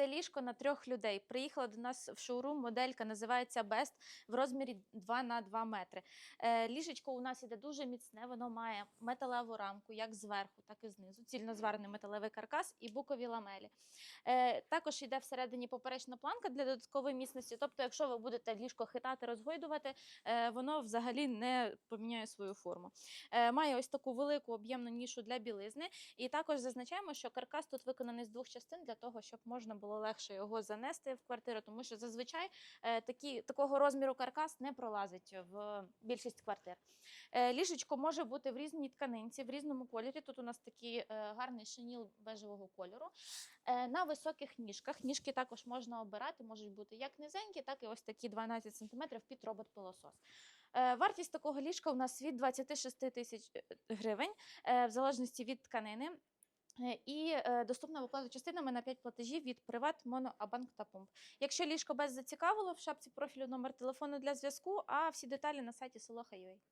Це ліжко на трьох людей. Приїхала до нас в шоурум. Моделька називається Best в розмірі 2 на 2 метри. Е, ліжечко у нас іде дуже міцне. Воно має металеву рамку, як зверху, так і знизу. Цільнозварений металевий каркас і букові ламелі. Е, також йде всередині поперечна планка для додаткової міцності. Тобто, якщо ви будете ліжко хитати, розгойдувати, е, воно взагалі не поміняє свою форму. Має ось таку велику об'ємну нішу для білизни. І також зазначаємо, що каркас тут виконаний з двох частин для того, щоб можна було легше його занести в квартиру, тому що зазвичай е, такі, такого розміру каркас не пролазить в більшість квартир. Е, Ліжечко може бути в різній тканинці, в різному кольорі. Тут у нас такий е, гарний шиніл бежевого кольору. На високих ніжках. Ніжки також можна обирати, можуть бути як низенькі, так і ось такі 12 см під робот-пилосос. Вартість такого ліжка у нас від 26 тисяч гривень, в залежності від тканини. Е, І е, доступна виплата частинами на 5 платежів від Приват, Моно, Абанк та Пумп. Якщо ліжко без зацікавило, в шапці профілю номер телефону для зв'язку, а всі деталі на сайті Солоха.ua.